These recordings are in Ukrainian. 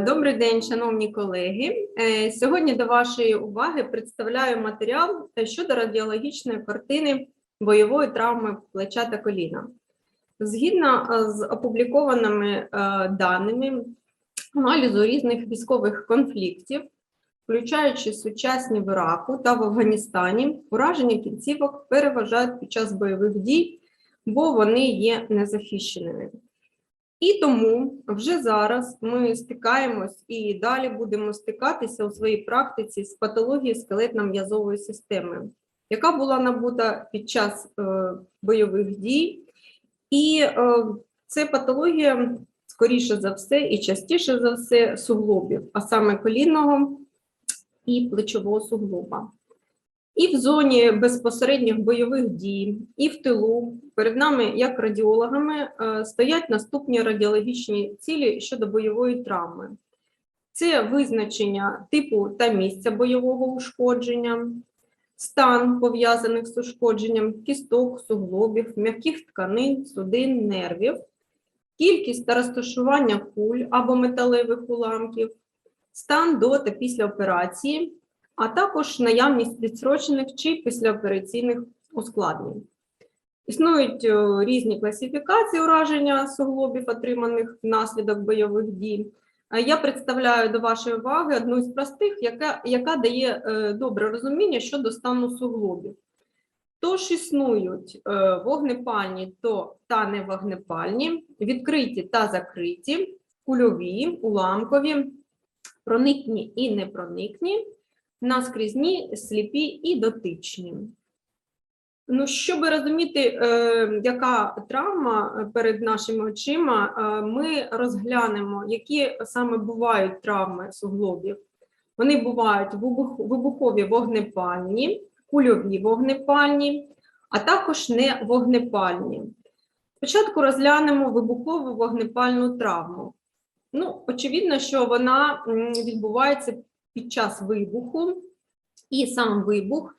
Добрий день, шановні колеги. Е, Сьогодні до вашої уваги представляю матеріал е, щодо радіологічної картини бойової травми плеча та коліна. Згідно е, з опублікованими даними аналізу різних військових конфліктів, включаючи сучасні в Іраку та в Афганістані, ураження кінцівок переважають під час бойових дій, бо вони є незахищеними. І тому вже зараз ми стикаємось і далі будемо стикатися у своїй практиці з патологією скелетно-м'язової системи, яка була набута під час е, бойових дій. І е, це патологія, скоріше за все, і частіше за все, суглобів, а саме колінного і плечового суглоба. І в зоні безпосередніх бойових дій, і в тилу перед нами, як радіологами, е, стоять наступні радіологічні цілі щодо бойової травми. Це визначення типу та місця бойового ушкодження, стан пов'язаних з ушкодженням кісток, суглобів, м'яких тканин, судин, нервів, кількість та розташування куль або металевих уламків, стан до та після операції, а також наявність відсрочених чи післяопераційних ускладнень. Існують е, різні класифікації ураження суглобів, отриманих внаслідок бойових дій. Е, Я представляю до вашої уваги одну з простих, яка, яка дає е, добре розуміння щодо стану суглобів. Тож існують вогнепальні та невогнепальні, відкриті та закриті, кульові, уламкові, проникні і непроникні, наскрізні, сліпі і дотичні. Ну, щоб розуміти, е, яка травма перед нашими очима, е, ми розглянемо, які саме бувають травми суглобів. Вони бувають вибух- вибухові вогнепальні, кульові вогнепальні, а також не вогнепальні. Спочатку розглянемо вибухову вогнепальну травму. Ну, очевидно, що вона відбувається під час вибуху, і сам вибух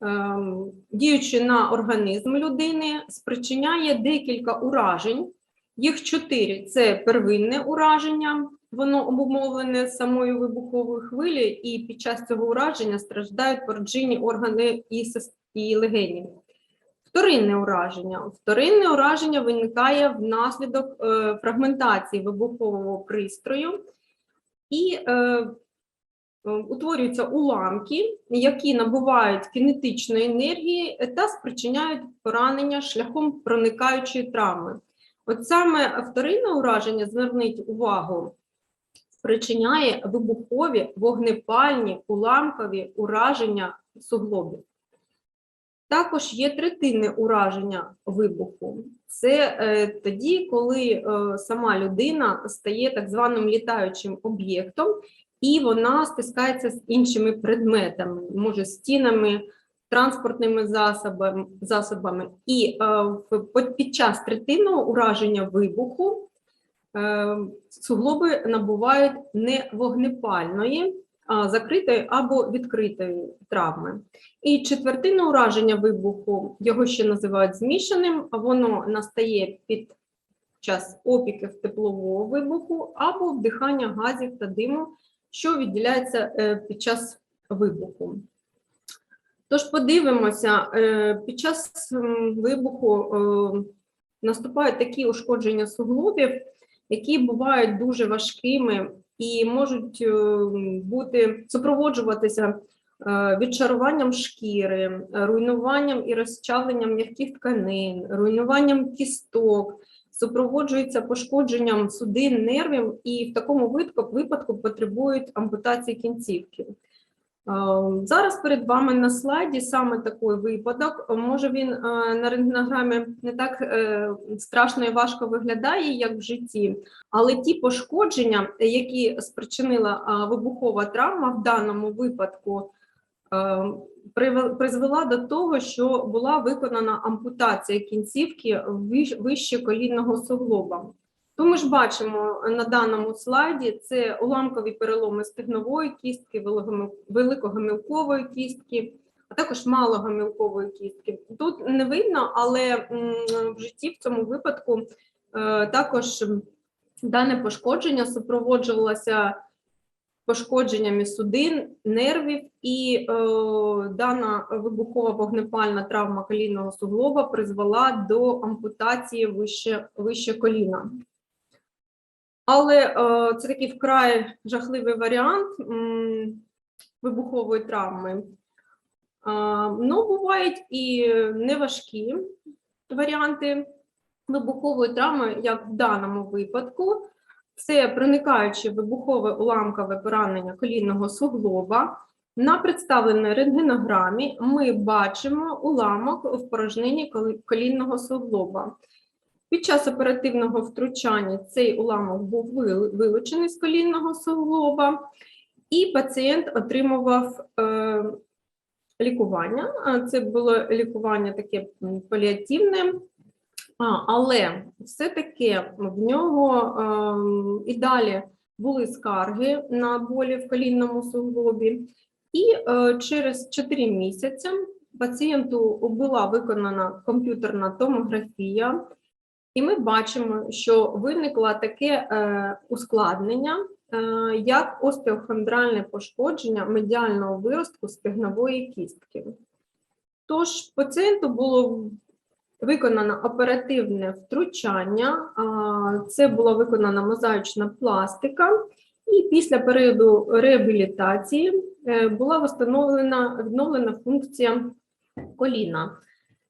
ем, діючи на організм людини, спричиняє декілька уражень. Їх чотири: це первинне ураження, воно обумовлене самою вибуховою хвилею, і під час цього ураження страждають породжинні органи і, легені. Вторинне ураження. Вторинне ураження виникає внаслідок е, фрагментації вибухового пристрою і е, е, утворюються уламки, які набувають кінетичної енергії та спричиняють поранення шляхом проникаючої травми. От саме вторинне ураження, зверніть увагу, спричиняє вибухові, вогнепальні, уламкові ураження суглобів. Також є третинне ураження вибуху. Це е, тоді, коли е, сама людина стає так званим літаючим об'єктом, і вона стискається з іншими предметами, може стінами, транспортними засобами. засобами. І е, під час третинного ураження вибуху е, суглоби набувають не вогнепальної, закритої або відкритої травми. І четвертинне ураження вибуху, його ще називають змішаним, воно настає під час опіків теплового вибуху або вдихання газів та диму, що відділяється е, під час вибуху. Тож подивимося, е, під час вибуху е, наступають такі ушкодження суглобів, які бувають дуже важкими і можуть бути супроводжуватися відчаруванням шкіри, руйнуванням і розчавленням м'яких тканин, руйнуванням кісток, супроводжується пошкодженням судин, нервів і в такому випадку, потребують ампутації кінцівки. Е, Зараз перед вами на слайді саме такий випадок. Може він е, на рентгенограмі не так е, страшно і важко виглядає, як в житті, але ті пошкодження, які спричинила вибухова травма в даному випадку, призвела до того, що була виконана ампутація кінцівки вище колінного суглоба. То ми ж бачимо на даному слайді це уламкові переломи стегнової кістки, великогомил- великогомілкової кістки, а також малогомілкової кістки. Тут не видно, але в житті в цьому випадку е, також Дане пошкодження супроводжувалося пошкодженнями судин, нервів, і е, дана вибухова вогнепальна травма колінного суглоба призвела до ампутації вище, вище коліна. Але е, це такий вкрай жахливий варіант м, вибухової травми. А, Ну, бувають і неважкі варіанти вибухової травми, як в даному випадку. Це проникаюче вибухове уламкове поранення колінного суглоба. На представленій рентгенограмі ми бачимо уламок в порожнині колінного суглоба. Під час оперативного втручання цей уламок був вилучений з колінного суглоба, і пацієнт отримував е, лікування. Це було лікування таке паліативне, але все-таки в нього ем, і далі були скарги на болі в колінному суглобі, і е, через 4 місяці пацієнту була виконана комп'ютерна томографія, і ми бачимо, що виникло таке е, ускладнення, е, як остеохондральне пошкодження медіального виростку стегнової кістки. Тож пацієнту було виконано оперативне втручання, це була виконана мозаїчна пластика, і після періоду реабілітації е, була встановлена відновлена функція коліна.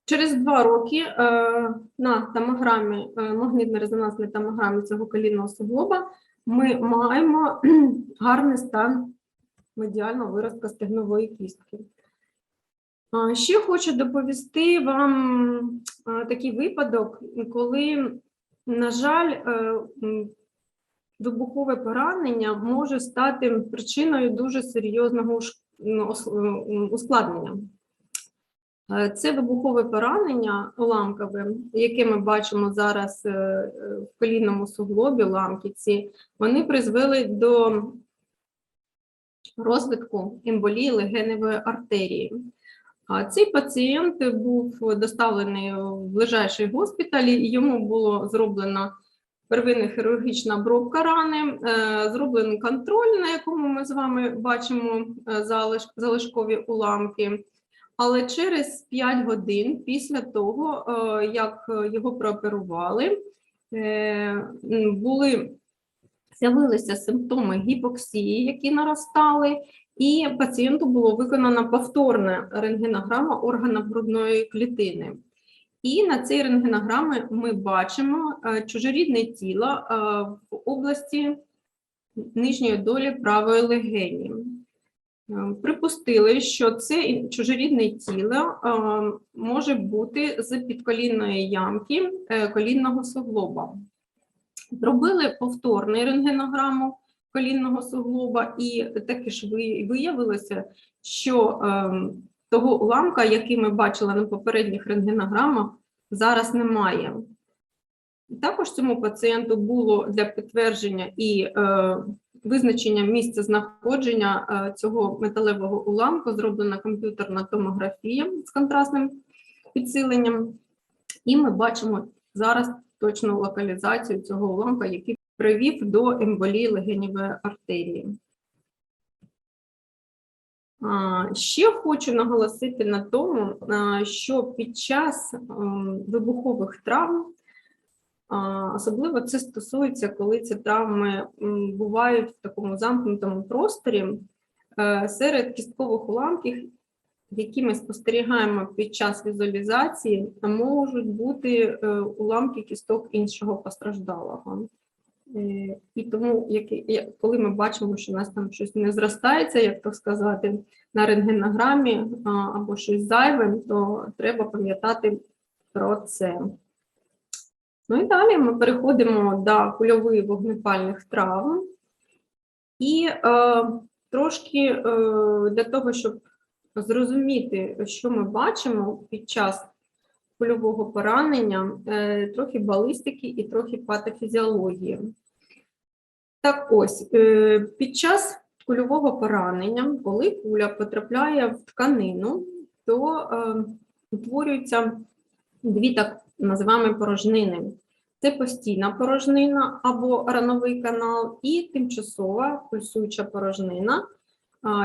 Через два роки е, на томограмі, е, магнітно-резонансній томограмі цього колінного суглоба ми маємо гарний стан медіального виростка стегнової кістки. Ще хочу доповісти вам такий випадок, коли, на жаль, е, вибухове поранення може стати причиною дуже серйозного ну, ускладнення. Е, Це вибухове поранення уламкове, яке ми бачимо зараз е, в колінному суглобі, уламки ці, вони призвели до розвитку емболії легеневої артерії. А Цей пацієнт був доставлений в ближайший госпіталь, і йому було зроблено первинна хірургічна обробка рани, е, зроблений контроль, на якому ми з вами бачимо е, залишкові уламки. Але через 5 годин після того, е, як його прооперували, були з'явилися симптоми гіпоксії, які наростали, і пацієнту було виконана повторна рентгенограма органів грудної клітини. І на цій рентгенограмі ми бачимо е, чужорідне тіло е, в області нижньої долі правої легені. Е, Припустили, що це чужорідне тіло може бути з підколінної ямки колінного суглоба. Зробили повторний рентгенограму колінного суглоба, і таки ж виявилося, що ем, того уламка, який ми бачили на попередніх рентгенограмах, зараз немає. Також цьому пацієнту було для підтвердження і е, визначення місця знаходження е, цього металевого уламку зроблена комп'ютерна томографія з контрастним підсиленням, і ми бачимо зараз точну локалізацію цього уламка, який привів до емболії легеневої артерії. Ще хочу наголосити на тому, що під час вибухових травм, особливо це стосується, коли ці травми бувають в такому замкнутому просторі, е, серед кісткових уламків, які ми спостерігаємо під час візуалізації, можуть бути е, уламки кісток іншого постраждалого. Е, І тому, як, коли ми бачимо, що у нас там щось не зростається, як то сказати, на рентгенограмі або щось зайве, то треба пам'ятати про це. Ну і далі ми переходимо до кульових вогнепальних травм. І е, трошки е, для того, щоб зрозуміти, що ми бачимо під час кульового поранення, е, трохи балістики і трохи патофізіології. Так ось, е, під час кульового поранення, коли куля потрапляє в тканину, то е, утворюються дві так називаємо порожнини. це постійна порожнина або рановий канал, і тимчасова пульсуюча порожнина,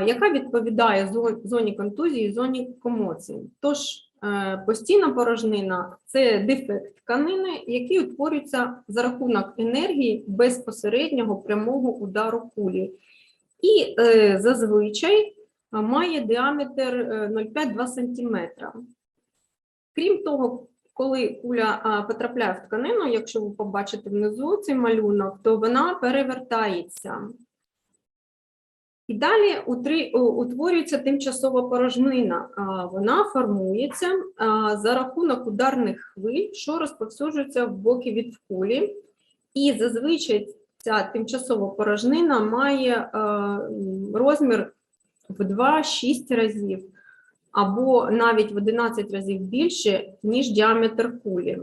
яка відповідає зоні контузії, зоні комоції. Тож постійна порожнина це дефект тканини, який утворюється за рахунок енергії безпосереднього прямого удару кулі. І е, зазвичай має діаметр е, 0,5-2 см. Крім того, коли куля потрапляє в тканину, якщо ви побачите внизу цей малюнок, то вона перевертається. І далі утворюється тимчасова порожнина. Вона формується за рахунок ударних хвиль, що розповсюджуються в боки від кулі. І зазвичай ця тимчасова порожнина має розмір в 2-6 разів або навіть в 11 разів більше, ніж діаметр кулі.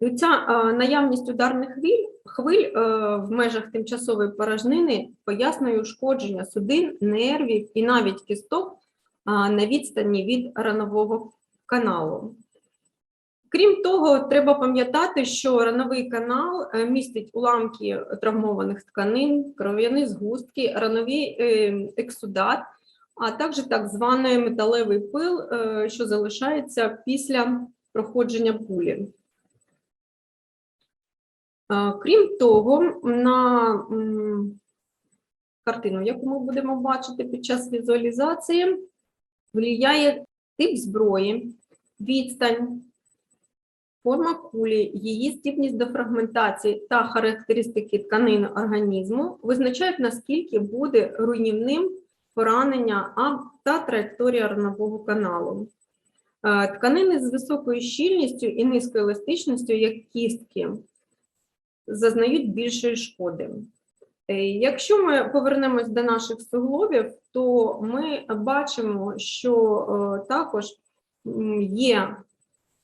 І ця наявність ударних хвиль, хвиль е, в межах тимчасової порожнини пояснює ушкодження судин, нервів і навіть кісток на відстані від ранового каналу. Крім того, треба пам'ятати, що рановий канал е, містить уламки травмованих тканин, кров'яні згустки, рановий е, ексудат, а також так званий металевий пил, що залишається після проходження пулі. Е, Крім того, на картину, яку ми будемо бачити під час візуалізації, впливає тип зброї, відстань, форма кулі, її здібність до фрагментації та характеристики тканин організму визначають, наскільки буде руйнівним поранення та траєкторія ранового каналу. Е, Тканини з високою щільністю і низькою еластичністю, як кістки, зазнають більшої шкоди. Е, Якщо ми повернемось до наших суглобів, то ми бачимо, що е, також є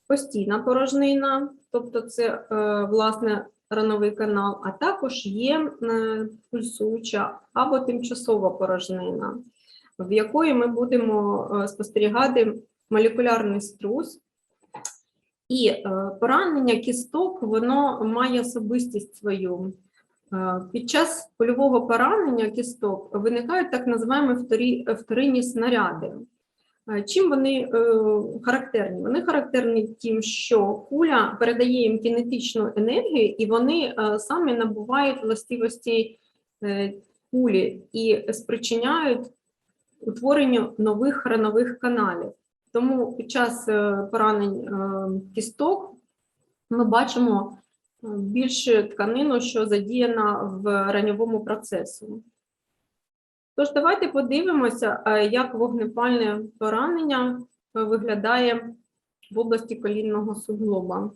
постійна порожнина, тобто це е, власне рановий канал, а також є пульсуюча або тимчасова порожнина, в якої ми будемо спостерігати молекулярний струс. І е, поранення кісток воно має особистість свою. Е, Під час польового поранення кісток виникають так називаємо вторинні снаряди. Е, Чим вони характерні? Вони характерні тим, що куля передає їм кінетичну енергію, і вони самі набувають властивості кулі і спричиняють утворенню нових ранових каналів. Тому під час е, поранень е, кісток ми бачимо е, більше тканину, що задіяна в раньовому процесі. Тож давайте подивимося, як вогнепальне поранення виглядає в області колінного суглоба.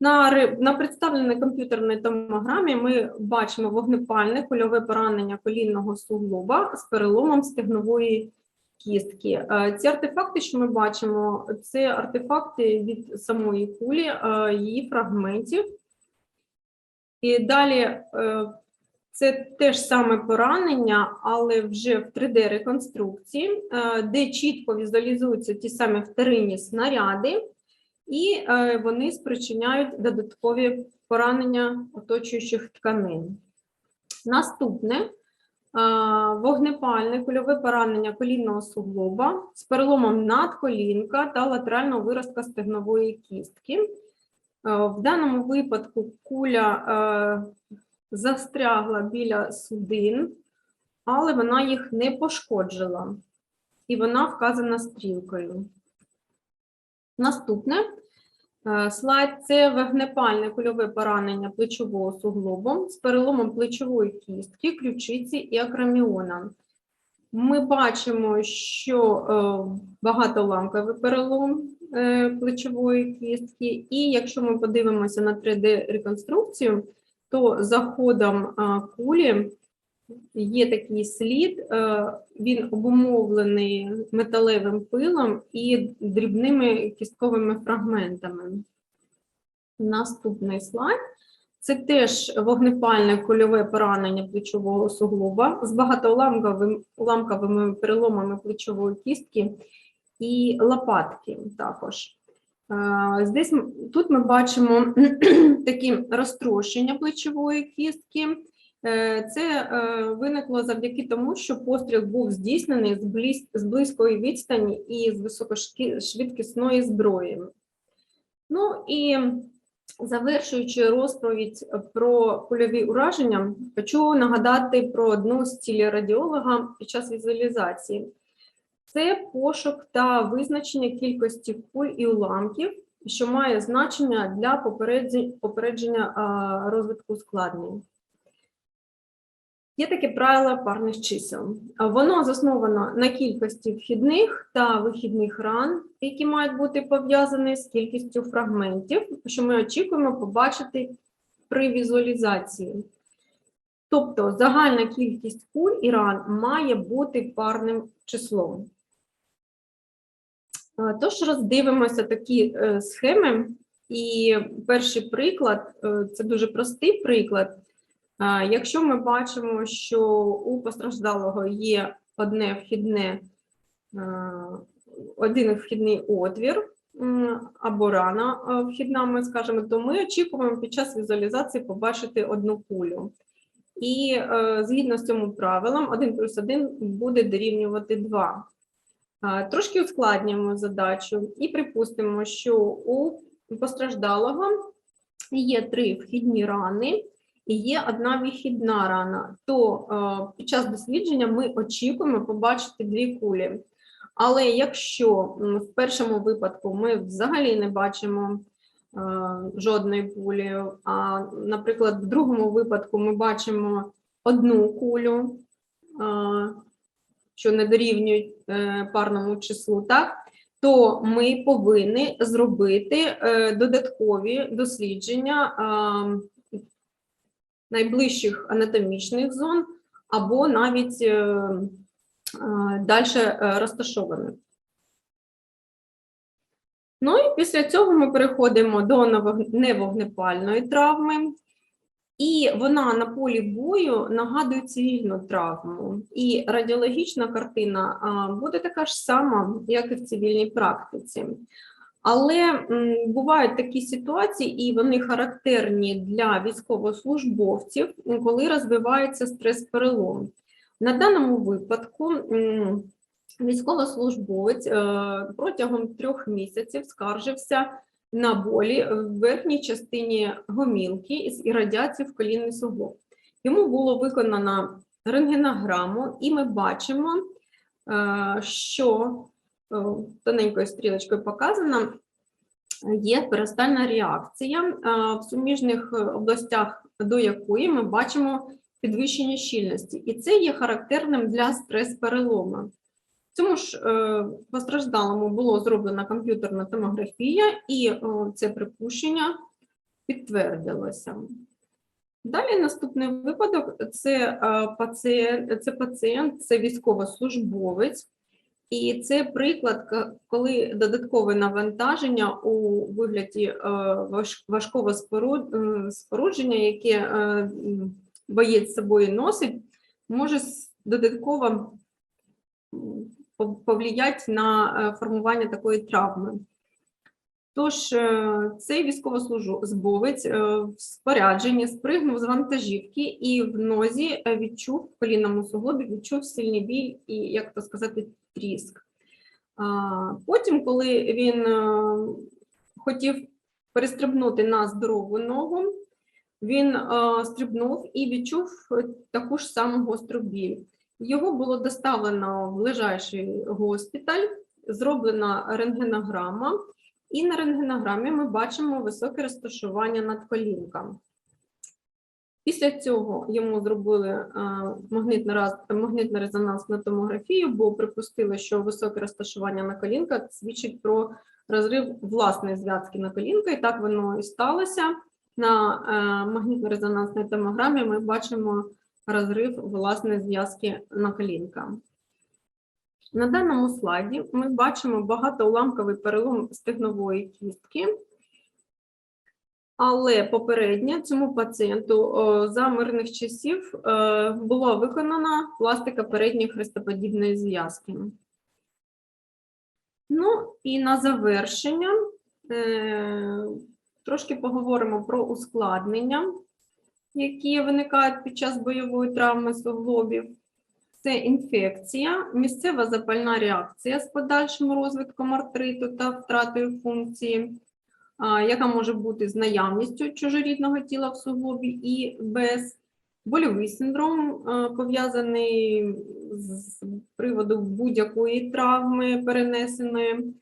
На, на представленій комп'ютерній томограмі ми бачимо вогнепальне кульове поранення колінного суглоба з переломом стегнової кістки. Е, Ці артефакти, що ми бачимо, це артефакти від самої кулі, е, її фрагментів. І далі е, це те ж саме поранення, але вже в 3D-реконструкції, е, де чітко візуалізуються ті самі вторинні снаряди, і вони спричиняють додаткові поранення оточуючих тканин. Наступне вогнепальне кульове поранення колінного суглоба з переломом надколінка та латерального виростка стегнової кістки. Е, В даному випадку куля е, застрягла біля судин, але вона їх не пошкоджила, і вона вказана стрілкою. Наступне слайд це вогнепальне кульове поранення плечового суглобу з переломом плечової кістки, ключиці і акроміона. Ми бачимо, що е, багатоламковий перелом е, плечової кістки, і якщо ми подивимося на 3D-реконструкцію, то за ходом кулі є такий слід, е, він обумовлений металевим пилом і дрібними кістковими фрагментами. Наступний слайд. Це теж вогнепальне кульове поранення плечового суглоба з багатоуламковими уламковими переломами плечової кістки і лопатки також. Е, Здесь тут ми бачимо такі розтрощення плечової кістки. Е, Це е, виникло завдяки тому, що постріл був здійснений з, близь- з близької відстані і з високошвидкісної зброї. Ну і завершуючи розповідь про кульові ураження, хочу нагадати про одну з цілей радіолога під час візуалізації. Це пошук та визначення кількості куль і уламків, що має значення для попередження розвитку ускладнень. Є таке правило парних чисел. Воно засновано на кількості вхідних та вихідних ран, які мають бути пов'язані з кількістю фрагментів, що ми очікуємо побачити при візуалізації. Тобто загальна кількість куль і ран має бути парним числом. Тож роздивимося такі е, схеми. І перший приклад е, це дуже простий приклад. Якщо ми бачимо, що у постраждалого є одне вхідне, один вхідний отвір або рана вхідна, ми скажемо, то ми очікуємо під час візуалізації побачити одну кулю. І е, згідно з цим правилом, 1 плюс 1 буде дорівнювати 2. Трошки ускладнюємо задачу і припустимо, що у постраждалого є три вхідні рани і є одна вихідна рана. То е, під час дослідження ми очікуємо побачити дві кулі. Але якщо в першому випадку ми взагалі не бачимо е, жодної кулі, а, наприклад, в другому випадку ми бачимо одну кулю, е, що не дорівнюють парному числу, так? то ми повинні зробити додаткові дослідження найближчих анатомічних зон або навіть е, е, далі розташованих. Ну і після цього ми переходимо до невог- невогнепальної травми. І вона на полі бою нагадує цивільну травму. І радіологічна картина буде така ж сама, як і в цивільній практиці. Але бувають такі ситуації, і вони характерні для військовослужбовців, коли розвивається стрес-перелом. На даному випадку військовослужбовець е, протягом трьох місяців скаржився на болі в верхній частині гомілки із іррадіації в колінний суглоб. Йому було виконано рентгенограму, і ми бачимо, е, що тоненькою стрілочкою показано, є перистальна реакція е, в суміжних е, областях, до якої ми бачимо підвищення щільності. І це є характерним для стрес-перелому. Цьому ж е, постраждалому було зроблена комп'ютерна томографія, і е, це припущення підтвердилося. Далі наступний випадок це е, пацієнт, це пацієнт, це військовослужбовець, і це приклад, коли додаткове навантаження у вигляді е, важкого е, спорудження, яке е, боєць з собою носить, може додатково м, пов- повлиять на формування такої травми. Тож цей військовослужбовець в спорядженні спригнув з вантажівки і в нозі відчув в колінному суглобі, відчув сильний біль і, як то сказати, тріск. Потім, коли він е, хотів перестрибнути на здорову ногу, він е, стрибнув і відчув е, таку ж саму гостру біль. Його було доставлено в ближайший госпіталь, зроблена рентгенограма, і на рентгенограмі ми бачимо високе розташування надколінка. Після цього йому зробили е, магнитно-резонансну томографію, бо припустили, що високе розташування на колінка свідчить про розрив власної зв'язки на колінка, і так воно і сталося. На е, магнітно-резонансній томограмі ми бачимо розрив власної зв'язки на колінка. На даному слайді ми бачимо багатоуламковий перелом стегнової кістки, але попередньо цьому пацієнту за мирних часів е, була виконана пластика передньої хрестоподібної зв'язки. Ну і на завершення Е, Трошки поговоримо про ускладнення, які виникають під час бойової травми суглобів. Це інфекція, місцева запальна реакція з подальшим розвитком артриту та втратою функції, яка може бути з наявністю чужорідного тіла в суглобі і без. Больовий синдром пов'язаний з приводу будь-якої травми перенесеної.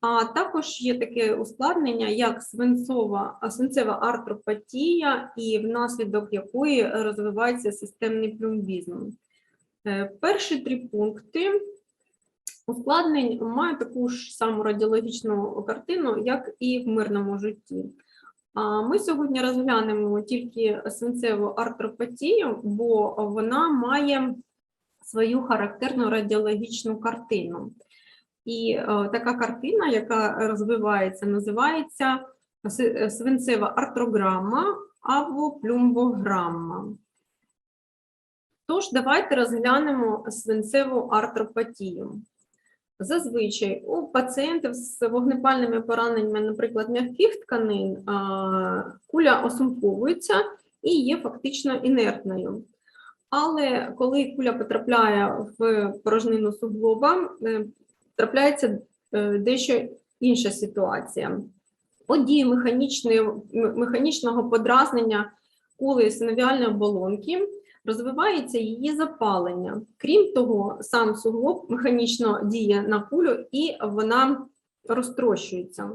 А також є таке ускладнення, як свинцова, свинцева артропатія, і внаслідок якої розвивається системний плюмбізм. Е, Перші три пункти ускладнень мають таку ж саму радіологічну картину, як і в мирному житті. Ми сьогодні розглянемо тільки свинцеву артропатію, бо вона має свою характерну радіологічну картину. І е, така картина, яка розвивається, називається свинцева артрограма або плюмбограма. Тож, давайте розглянемо свинцеву артропатію. Зазвичай у пацієнтів з вогнепальними пораненнями, наприклад, м'яких тканин, куля осумповується і є фактично інертною. Але коли куля потрапляє в порожнину суглоба, е, трапляється е, дещо інша ситуація. От дії механічного подразнення кулею синовіальної оболонки розвивається її запалення. Крім того, сам суглоб механічно діє на кулю і вона розтрощується.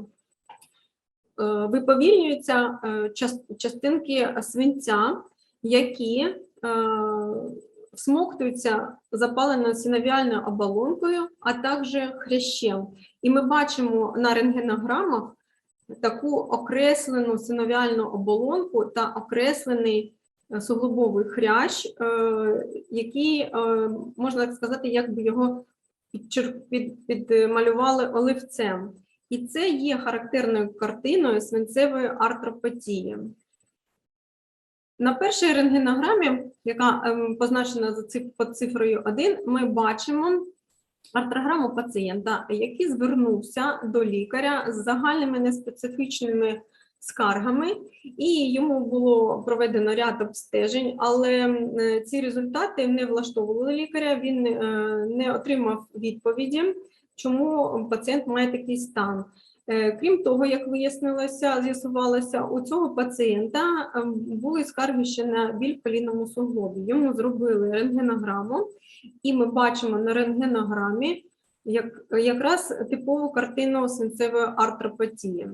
Е, Виповільнюються е, частинки свинця, які е, всмоктуються запаленою синовіальною оболонкою, а також хрящем. І ми бачимо на рентгенограмах таку окреслену синовіальну оболонку та окреслений суглобовий хрящ, е, який, е, можна так сказати, якби його підмалювали оливцем. І це є характерною картиною свинцевої артропатії. На першій рентгенограмі, яка ем, позначена за цифрою 1, ми бачимо артрограму пацієнта, який звернувся до лікаря з загальними неспецифічними скаргами, і йому було проведено ряд обстежень, але е, ці результати не влаштовували лікаря. Він е, не отримав відповіді, чому пацієнт має такий стан. Е, Крім того, як вияснилося, з'ясувалося, у цього пацієнта були скарги ще на біль в колінному суглобі. Йому зробили рентгенограму, і ми бачимо на рентгенограмі як, якраз типову картину свинцевої артропатії.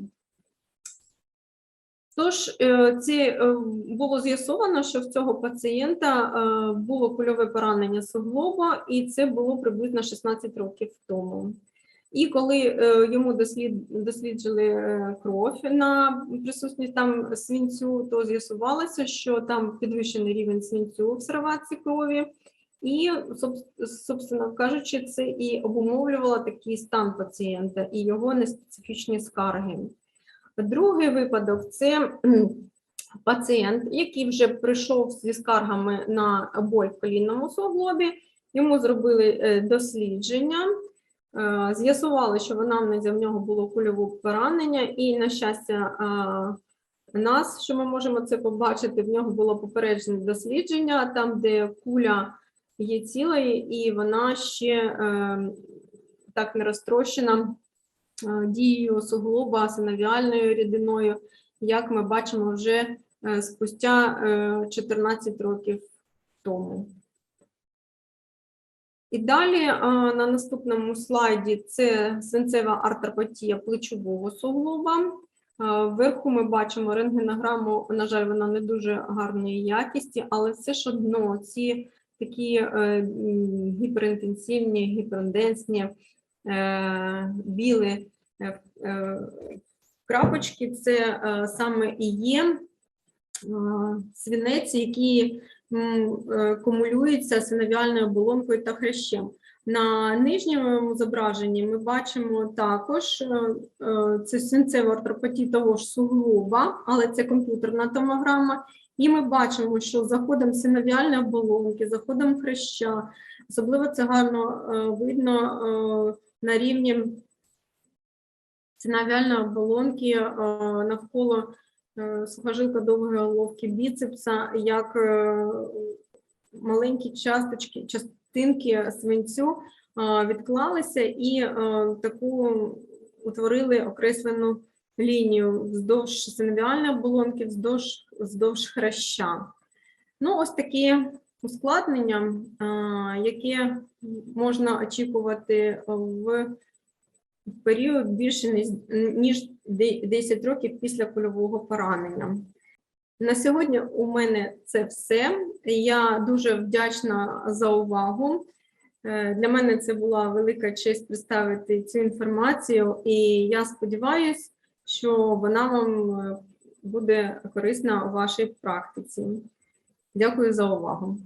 Тож, це е, було з'ясовано, що в цього пацієнта е, було кульове поранення суглоба, і це було приблизно 16 років тому. І коли е, йому дослід, досліджили кров на присутність там свинцю, то з'ясувалося, що там підвищений рівень свинцю в обсервації крові, і, собственно кажучи, це і обумовлювало такий стан пацієнта і його неспецифічні скарги. Другий випадок це пацієнт, який вже прийшов зі скаргами на боль в колінному суглобі. Йому зробили е, дослідження, е, з'ясували, що в анамнезі в нього було кульове поранення, і, на щастя, е, нас, що ми можемо це побачити, в нього було попереджене дослідження, там, де куля є цілою, і вона ще так не розтрощена дією суглоба синовіальною рідиною, як ми бачимо вже е, спустя е, 14 років тому. І далі е, на наступному слайді це свинцева артропатія плечового суглоба. Е, Вверху ми бачимо рентгенограму, на жаль, вона не дуже гарної якісті, але все ж одно ці такі е, гіперінтенсивні, гіперденсні е, білі е, е, крапочки, це е, саме і є е, свинець, який е, кумулюється синовіальною оболонкою та хрящем. На нижньому зображенні ми бачимо також е, е, це свинцева артропатія того ж суглоба, але це комп'ютерна томограма. І ми бачимо, що заходом синовіальної оболонки, заходом хряща, особливо це гарно е, видно е, на рівні синовіальної оболонки е, навколо е, сухожилка довгої головки біцепса, як е, маленькі часточки, частинки свинцю відклалися і таку утворили окреслену лінію вздовж синовіальної оболонки, вздовж, вздовж хряща. Ну, ось такі ускладнення, яке можна очікувати в період більше ніж- ніж 10 років після кульового поранення. На сьогодні у мене це все. Я дуже вдячна за увагу. Е, Для мене це була велика честь представити цю інформацію, і я сподіваюся, що вона вам е, буде корисна у вашій практиці. Дякую за увагу.